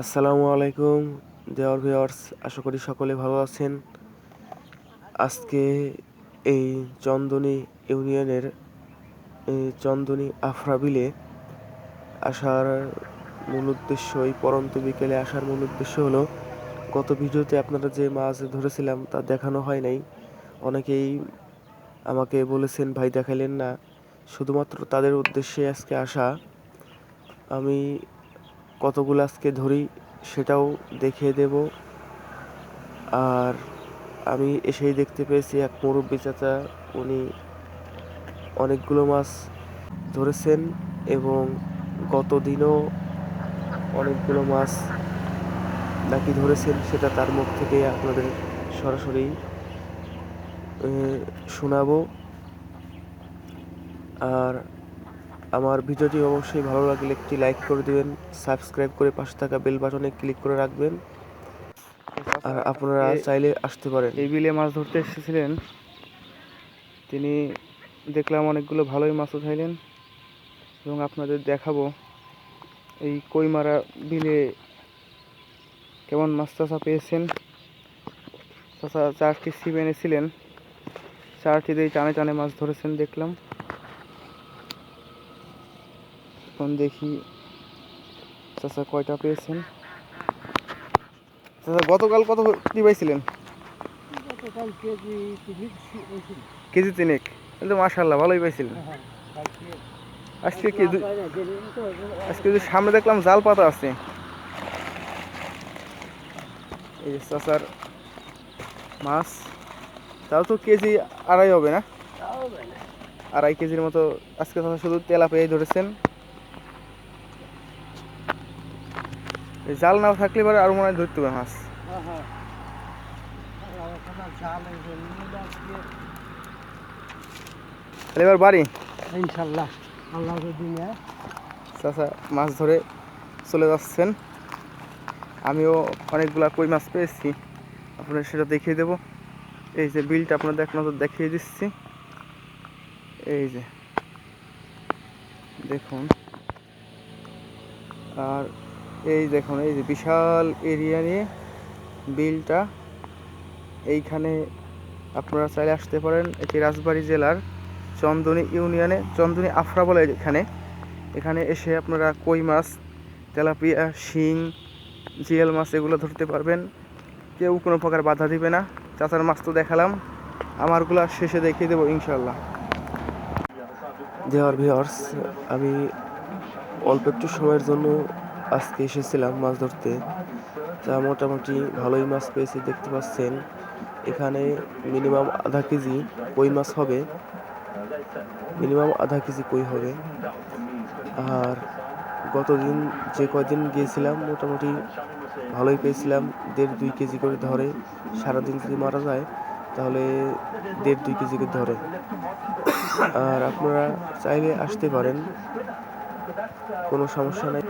আসসালামু আলাইকুম, দেওয়ার ভিওয়ার্স আশা করি সকলে ভালো আছেন। আজকে এই চন্দনী ইউনিয়নের চন্দনী আফরাবিলে আসার মূল উদ্দেশ্য, এই পরন্ত বিকেলে আসার মূল উদ্দেশ্য হলো, গত ভিডিওতে আপনারা যে মাছ ধরেছিলাম তা দেখানো হয় নাই। অনেকেই আমাকে বলেছেন, ভাই দেখালেন না। শুধুমাত্র তাদের উদ্দেশ্যে আজকে আসা। আমি কতগুলো আজকে ধরি সেটাও দেখিয়ে দেব। আর আমি এসেই দেখতে পেয়েছি এক মুরব্বী চাচা, উনি অনেকগুলো মাছ ধরেছেন এবং গত দিনও অনেকগুলো মাছ নাকি ধরেছেন, সেটা তার মুখ থেকে আপনাদের সরাসরি শোনাবো। আর আমার ভিডিওটি অবশ্যই ভালো লাগলে একটি লাইক করে দিবেন সাবস্ক্রাইব করে পাশে থাকা বেল বাটনে ক্লিক করে রাখবেন। আর আপনারা চাইলে আসতে পারেন। এই বিলে মাছ ধরতে এসেছিলেন। তিনি দেখলাম অনেকগুলো ভালোই মাছ উঠাইলেন। এবং আপনাদের দেখাবো এই কইমারা বিলে কেমন মাছ চাষা পেয়েছেন। চাষা চারটি ছিপ এনেছিলেন। চারটি দিয়ে টানে টানে মাছ ধরেছেন দেখলাম। এখন দেখি চাষা কয়টা পেয়েছেন? চাষা গতকাল কত কি পাইছিলেন? কেজি তিনেক কিন্তু মাশাল্লাহ ভালোই পাইছিলেন। আজকে কি আজকে যে সামনে দেখলাম জাল পাতা আছে। এই যে চাচার মাছ। তাও তো কেজি আড়াই হবে না? আড়াই কেজির মতো আজকে চাচা শুধু তেলা পেয়ে ধরেছেন। জাল না থাকলে পরে আরও মনে হয় ধরতে হবে মাছ। এবার বাড়ি? ইনশাল্লাহ। আল্লাহ চাচা মাছ ধরে চলে যাচ্ছেন। আমিও অনেকগুলা কই মাছ পেয়েছি। আপনাদের সেটা দেখিয়ে দেব। এই যে বিলটা আপনাদের এক নজর দেখিয়ে দিচ্ছি। এই যে। দেখুন। আর এই দেখুন, এই যে বিশাল এরিয়া নিয়ে বিলটা। এইখানে আপনারা চাইলে আসতে পারেন এটি রাজবাড়ী জেলার চন্দনী ইউনিয়নে, চন্দনী আফরা বলে এখানে। এখানে এসে আপনারা কই মাছ, তেলাপিয়া, শিং, জিয়াল মাছ এগুলো ধরতে পারবেন। কেউ কোনো প্রকার বাধা দিবে না। চাচার মাছ তো দেখালাম। আমারগুলো শেষে দেখিয়ে দেবো ইনশাল্লাহ দেওয়ার ভিওয়ার্স আমি অল্প একটু সময়ের জন্য আজকে এসেছিলাম মাছ ধরতে। তা মোটামুটি ভালোই মাছ পেয়েছি, দেখতে পাচ্ছেন। এখানে মিনিমাম আধা কেজি কই মাছ হবে? মিনিমাম আধা কেজি কই হবে? আর গতদিন যে কয়দিন গিয়েছিলাম, মোটামুটি ভালোই পেয়েছিলাম। দেড় দুই কেজি করে ধরে, সারাদিন যদি মারা যায়, তাহলে দেড় দুই কেজি করে ধরে। আর আপনারা চাইলে আসতে পারেন। কোনো সমস্যা নেই।